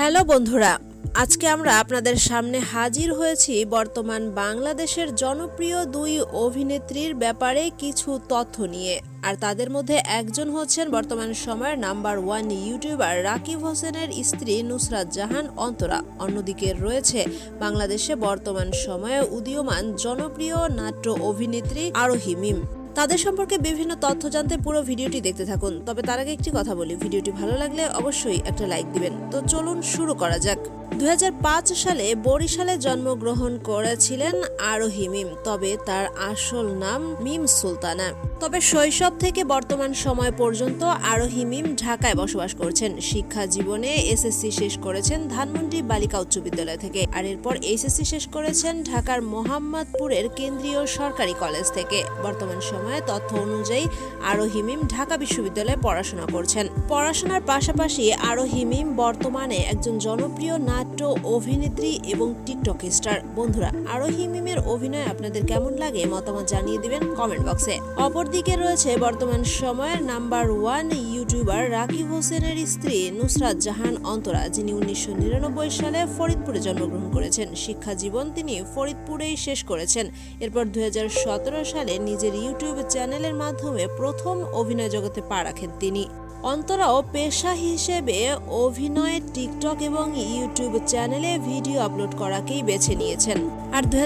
Hello বন্ধুরা, আজকে আমরা আপনাদের সামনে হাজির হয়েছি বর্তমান বাংলাদেশের জনপ্রিয় দুই অভিনেত্রীর ব্যাপারে কিছু তথ্য নিয়ে। আর তাদের মধ্যে একজন হচ্ছেন বর্তমান সময়ের নাম্বার ওয়ান ইউটিউবার রাকিব হোসেনের স্ত্রী নুসরাত জাহান অন্তরা। অন্যদিকে রয়েছে বাংলাদেশে বর্তমান সময়ে উদীয়মান জনপ্রিয় নাট্য অভিনেত্রী আরোহী মিম। তাদের সম্পর্কে বিভিন্ন তথ্য জানতে পুরো ভিডিওটি দেখতে থাকুন। তবে তার আগে একটি কথা বলি। ভিডিওটি ভালো লাগলে অবশ্যই একটা লাইক দিবেন। তো চলুন শুরু করা যাক। দু হাজার পাঁচ সালে বরিশালে জন্মগ্রহণ করেছিলেন আরোহী মিম, তবে তার আসল নাম মিম সুলতানা। তবে শৈশব থেকে বর্তমান সময় পর্যন্ত আরোহী মিম ঢাকায় বসবাস করছেন। শিক্ষা জীবনে এসএসসি শেষ করেছেন ধানমন্ডি বালিকা উচ্চ বিদ্যালয় থেকে, আর এরপর এইচএসসি শেষ করেছেন ঢাকার মোহাম্মদপুরের কেন্দ্রীয় সরকারি কলেজ থেকে। বর্তমান সময়ে তথ্য অনুযায়ী আরোহী মিম ঢাকা বিশ্ববিদ্যালয়ে পড়াশোনা করছেন। পড়াশোনার পাশাপাশি আরোহী মিম বর্তমানে একজন জনপ্রিয় নাট্য অভিনেত্রী এবং টিকটক স্টার। বন্ধুরা আরোহী মিমের অভিনয় আপনাদের কেমন লাগে মতামত জানিয়ে দিবেন কমেন্ট বক্সে। অপরদিকে রয়েছে বর্তমান সময়ের নাম্বার ওয়ান ইউটিউবার রাকিব হোসেনের স্ত্রী নুসরাত জাহান অন্তরা, যিনি উনিশশো নিরানব্বই সালে ফরিদপুরে জন্মগ্রহণ করেছেন। শিক্ষা জীবন তিনি ফরিদপুরেই শেষ করেছেন। এরপর দুই হাজার সতেরো সালে নিজের ইউটিউব চ্যানেলের মাধ্যমে প্রথম অভিনয় জগতে পা রাখেন তিনি। অন্তরাও পেশা হিসেবে অভিনয়ে টিকটক এবং ইউটিউব চ্যানেলে ভিডিও আপলোড করাকেই বেছে নিয়েছেন। আর দুই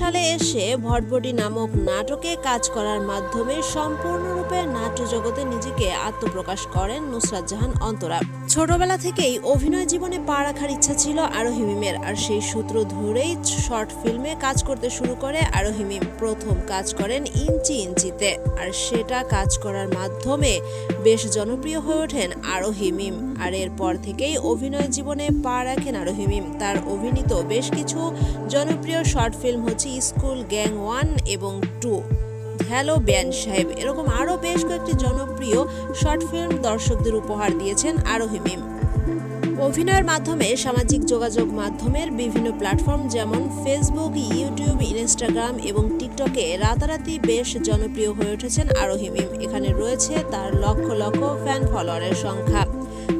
সালে এসে ভটভটি নামক নাটকে কাজ করার মাধ্যমে সম্পূর্ণরূপে নাট্য জগতে নিজেকে আত্মপ্রকাশ করেন নুসরাত জাহান অন্তরা। ছোটবেলা থেকেই অভিনয় জীবনে পা রাখার ইচ্ছা ছিল আরোহী মিমের, আর সেই সূত্র ধরেই শর্ট ফিল্মে কাজ করতে শুরু করে আরোহী মিম। প্রথম কাজ করেন ইঞ্চি ইঞ্চিতে, আর সেটা কাজ করার মাধ্যমে বেশ জনপ্রিয় হয়ে ওঠেন আরোহি মিম। আর এরপর থেকেই অভিনয় জীবনে পা রাখেন আরোহি মিম। তার অভিনীত বেশ কিছু জনপ্রিয় শর্ট ফিল্ম হচ্ছে স্কুল গ্যাং ওয়ান এবং টু। হ্যালো ব্যান সাহেব। এরকম আরও বেশ কয়েকটি জনপ্রিয় শর্ট ফিল্ম দর্শকদের উপহার দিয়েছেন আরোহি মিম। অভিনয়ের মাধ্যমে সামাজিক যোগাযোগ মাধ্যমের বিভিন্ন প্ল্যাটফর্ম যেমন ফেসবুক ইউটিউব ইনস্টাগ্রাম এবং টিকটকে রাতারাতি বেশ জনপ্রিয় হয়ে উঠেছেন আরোহিমিম এখানে রয়েছে তার লক্ষ লক্ষ ফ্যান ফলোয়ারের সংখ্যা।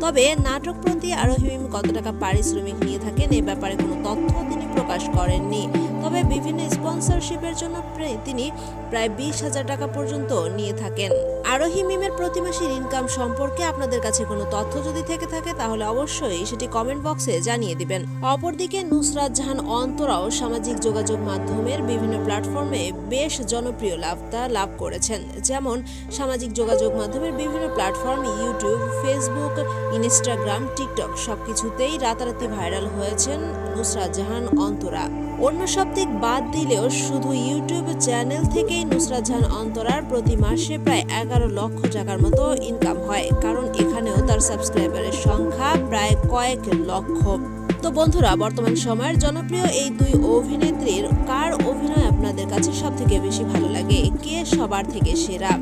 তবে নাটক প্রতি আরোহী মিম কত টাকা পারিশ্রমিক নিয়ে থাকেন এ ব্যাপারে কোনো তথ্য তিনি প্রকাশ করেননি। তবে স্পন্সরশিপের জন্য তিনি প্রায় বিশ হাজার টাকা পর্যন্ত নিয়ে থাকেন। আরোহী মিমের প্রতি মাসের ইনকাম সম্পর্কে আপনাদের কাছে কোনো তথ্য যদি থেকে থাকে, তাহলে অবশ্যই সেটি কমেন্ট বক্সে জানিয়ে দিবেন। অপরদিকে নুসরাত জাহান অন্তরাও সামাজিক যোগাযোগ মাধ্যমের বিভিন্ন প্ল্যাটফর্মে বেশ জনপ্রিয় লাভতা লাভ করেছেন। যেমন সামাজিক যোগাযোগ মাধ্যমের বিভিন্ন platform YouTube Facebook Instagram TikTok সবকিছুতেই রাতারাতি ভাইরাল হয়েছেন নুসরাত জাহান অন্তরা। অন্য সব দিক বাদ দিলেও শুধু ইউটিউব চ্যানেল থেকেই নুসরাত জাহান অন্তরার প্রতি মাসে প্রায় এগারো লক্ষ টাকার মতো ইনকাম হয়, কারণ এখানেও তার সাবস্ক্রাইবারের সংখ্যা প্রায় কয়েক লক্ষ। তো বন্ধুরা, বর্তমান সময়ের জনপ্রিয় এই দুই অভিনেত্রীর কার অভিনয় আপনাদের কাছে সব থেকে বেশি ভালো লাগে? কে সবার থেকে সেরা?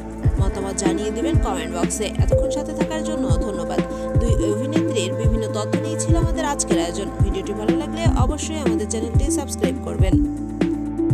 মতামত জানিয়ে দিবেন কমেন্ট বক্সে এতক্ষণ সাথে থাকার জন্য ধন্যবাদ। দুই অভিনেত্রীর বিভিন্ন তথ্য নিয়ে ছিল আমাদের আজকের আয়োজন। ভিডিওটি ভালো লাগলে অবশ্যই আমাদের চ্যানেলটি সাবস্ক্রাইব করবেন।